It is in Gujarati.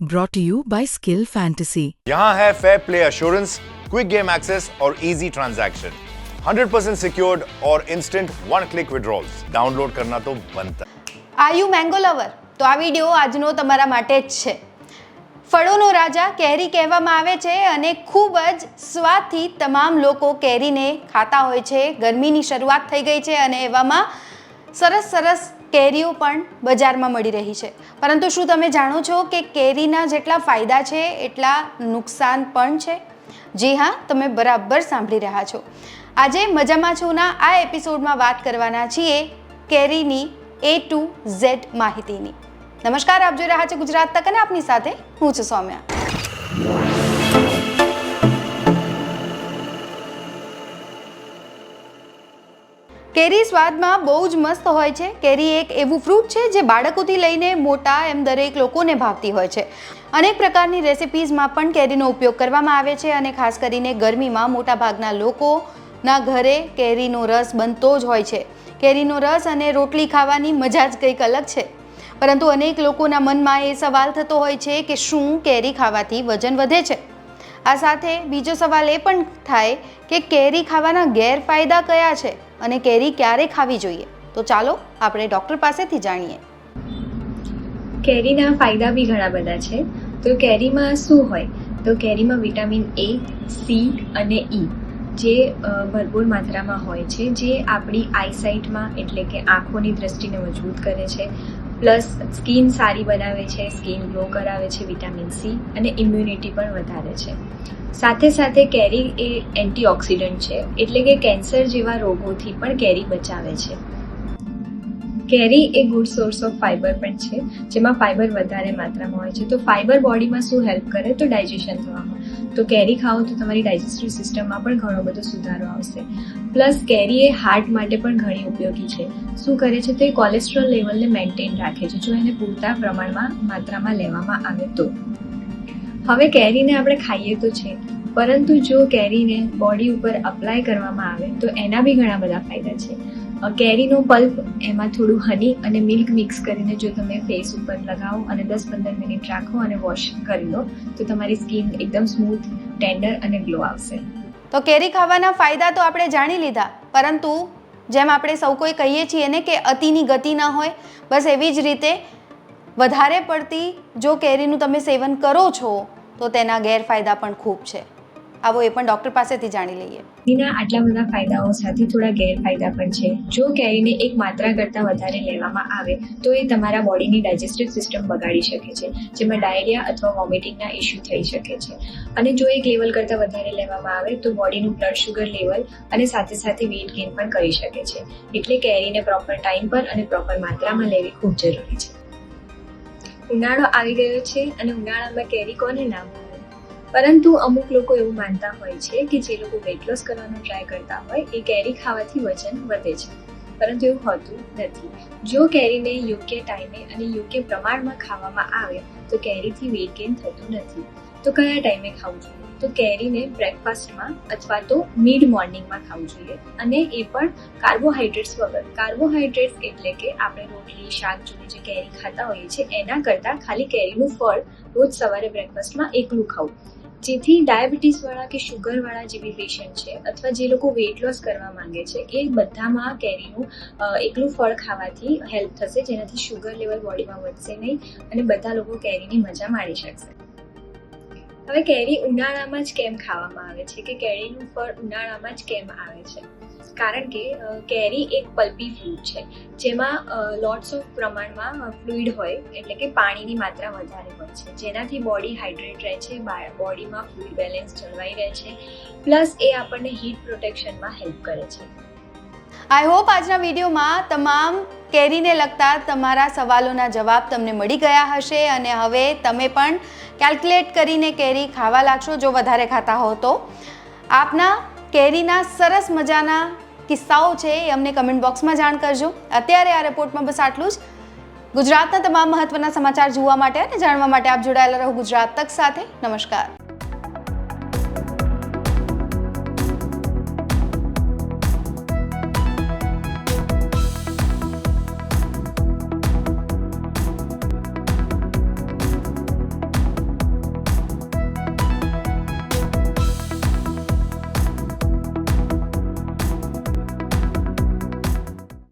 brought to you by Skill Fantasy. यहाँ है fair play assurance quick game access और इजी ट्रांजैक्शन 100% सिक्योर्ड और instant one click withdrawals download करना तो बनता है આયુ મેંગો લવર તો આ વિડીયો આજનો તમારા માટે જ છે ફળોનો રાજા કેરી કહેવામાં આવે છે અને ખૂબ જ સ્વાદથી તમામ લોકો કેરીને ખાતા હોય છે ગરમીની શરૂઆત થઈ ગઈ છે અને એવામાં સરસ સરસ કેરીઓ પણ બજારમાં મળી રહી છે. પરંતુ શું તમે જાણો છો કે કેરીના જેટલા ફાયદા છે, એટલા નુકસાન પણ છે? જી હા, તમે બરાબર સાંભળી રહ્યા છો. આજે મજામાં છોના આ એપિસોડમાં વાત કરવાના છીએ કેરીની એ ટુ ઝેડ માહિતીની. નમસ્કાર, આપ જોઈ રહ્યા છો ગુજરાત તક અને આપની સાથે હું છું સૌમ્યા. કેરી સ્વાદમાં બહુ જ મસ્ત હોય છે. કેરી એક એવું ફ્રૂટ છે જે બાળકોથી લઈને મોટા એમ દરેક લોકોને ભાવતી હોય છે. અનેક પ્રકારની રેસિપીઝમાં પણ કેરીનો ઉપયોગ કરવામાં આવે છે અને ખાસ કરીને ગરમીમાં મોટાભાગના લોકોના ઘરે કેરીનો રસ બનતો જ હોય છે. કેરીનો રસ અને રોટલી ખાવાની મજા જ કંઈક અલગ છે. પરંતુ અનેક લોકોના મનમાં એ સવાલ થતો હોય છે કે શું કેરી ખાવાથી વજન વધે છે? આ સાથે બીજો સવાલ એ પણ થાય કે કેરી ખાવાના ગેરફાયદા કયા છે? અને કેરી ક્યારે ખાવી જોઈએ? તો ચાલો આપણે ડૉક્ટર પાસેથી જાણીએ. કેરીના ફાયદા બી ઘણા બધા છે. તો કેરીમાં શું હોય? તો કેરીમાં વિટામિન એ, સી અને ઈ જે ભરપૂર માત્રામાં હોય છે, જે આપણી આઈસાઇટમાં એટલે કે આંખોની દ્રષ્ટિને મજબૂત કરે છે પ્લસ સ્કિન સારી બનાવે છે, સ્કિન ગ્લો કરાવે છે, વિટામિન સી અને ઇમ્યુનિટી પણ વધારે છે. સાથે સાથે કેરી એ એન્ટીઓક્સિડન્ટ છે, એટલે કે કેન્સર જેવા રોગોથી પણ કેરી બચાવે છે. કેરી એ ગુડ સોર્સ ઓફ ફાઇબર પણ છે, જેમાં ફાઇબર વધારે માત્રામાં હોય છે. તો ફાઇબર બોડીમાં શું હેલ્પ કરે? તો ડાયજેશન થવામાં તો કેરી ખાઓ તો તમારી ડાયજેસ્ટિવ સિસ્ટમમાં પણ ઘણો બધો સુધારો આવશે. પ્લસ કેરી એ હાર્ટ માટે પણ ઘણી ઉપયોગી છે. શું કરે છે તો કોલેસ્ટ્રોલ લેવલને મેન્ટેન રાખે છે. જો એને પૂરતા પ્રમાણમાં માત્રામાં લેવામાં આવે તો. હવે કેરીને આપણે ખાઈએ તો છે. પરંતુ જો કેરીને બોડી ઉપર અપ્લાય કરવામાં આવે તો એના બી ઘણા બધા ફાયદા છે. કેરીનો પલ્પ, એમાં થોડું હની અને મિલ્ક મિક્સ કરીને જો તમે ફેસ ઉપર લગાવો અને દસ પંદર મિનિટ રાખો અને વોશ કરી લો, તો તમારી સ્કિન એકદમ સ્મૂથ, ટેન્ડર અને ગ્લો આવશે. તો કેરી ખાવાના ફાયદા તો આપણે જાણી લીધા, પરંતુ જેમ આપણે સૌ કોઈ કહીએ છીએ ને કે અતિની ગતિ ન હોય, બસ એવી જ રીતે વધારે પડતી જો કેરીનું તમે સેવન કરો છો, તો તેના ગેરફાયદા પણ ખૂબ છે. આવો એ પણ ડૉક્ટર પાસેથી જાણી લઈએ. કેરીના આટલા બધા ફાયદાઓ સાથે થોડા ગેરફાયદા પણ છે. જો કેરીને એક માત્રા કરતાં વધારે લેવામાં આવે, તો એ તમારા બોડીની ડાયજેસ્ટિવ સિસ્ટમ બગાડી શકે છે, જેમાં ડાયરિયા અથવા વોમિટિંગના ઇશ્યુ થઈ શકે છે. અને જો એક લેવલ કરતાં વધારે લેવામાં આવે, તો બોડીનું બ્લડ શુગર લેવલ અને સાથે સાથે વેઇટ ગેઇન પણ કરી શકે છે. એટલે કેરીને પ્રોપર ટાઈમ પર અને પ્રોપર માત્રામાં લેવી ખૂબ જરૂરી છે. ઉનાળો આવી ગયો છે અને ઉનાળામાં કેરી કોને ના પરંતુ અમુક લોકો એવું માનતા હોય છે કે જે લોકો વેટ લોસ કરવાનો ટ્રાય કરતા હોય, એ કેરી ખાવાથી વજન વધે છે. પરંતુ એવું હોતું નથી. જો કેરીને યોગ્ય ટાઈમે અને યોગ્ય પ્રમાણમાં ખાવામાં આવે, તો કેરીથી વેટ ગેઇન થતું નથી. તો કયા ટાઈમે ખાવું જોઈએ? તો કેરીને બ્રેકફાસ્ટમાં અથવા તો મિડ મોર્નિંગમાં ખાવું જોઈએ અને એ પણ કાર્બોહાઈડ્રેટ્સ વગર. કાર્બોહાઈડ્રેટ્સ એટલે કે આપણે રોટલી, શાક જોડે જે કેરી ખાતા હોઈએ છીએ, એના કરતાં ખાલી કેરીનું ફળ રોજ સવારે બ્રેકફાસ્ટમાં એકલું ખાવું. જેથી ડાયાબિટીસવાળા કે શુગરવાળા જેવી પેશન્ટ છે અથવા જે લોકો વેટ લોસ કરવા માંગે છે, એ બધામાં કેરીનું એકલું ફળ ખાવાથી હેલ્પ થશે, જેનાથી શુગર લેવલ બોડીમાં વધશે નહીં અને બધા લોકો કેરીની મજા માણી શકશે. હવે કેરી ઉનાળામાં જ કેમ ખાવામાં આવે છે કે કેરીનું ફળ ઉનાળામાં જ કેમ આવે છે? કારણ કે કેરી એક પલ્પી ફ્રૂટ છે, જેમાં લોટ્સ ઓફ પ્રમાણમાં ફ્લુઇડ હોય, એટલે કે પાણીની માત્રા વધારે હોય છે. જેનાથી બોડી હાઇડ્રેટ રહે છે બોડીમાં ફ્લુઇડ બેલેન્સ જળવાઈ રહે છે પ્લસ એ આપણને હીટ પ્રોટેક્શનમાં હેલ્પ કરે છે. આઈ હોપ આજના વિડીયોમાં તમામ કેરીને લગતા તમારા સવાલોના જવાબ તમને મળી ગયા હશે અને હવે તમે પણ કેલ્ક્યુલેટ કરીને કેરી ખાવા લાગશો જો વધારે ખાતા હો તો. આપના કેરીના સરસ મજાના કિસ્સાઓ છે એ અમને કમેન્ટ બોક્સમાં જાણ કરજો. અત્યારે આ રિપોર્ટમાં બસ આટલું જ. ગુજરાતના તમામ મહત્વના સમાચાર જોવા માટે અને જાણવા માટે આપ જોડાયેલા રહો ગુજરાત તક સાથે. નમસ્કાર.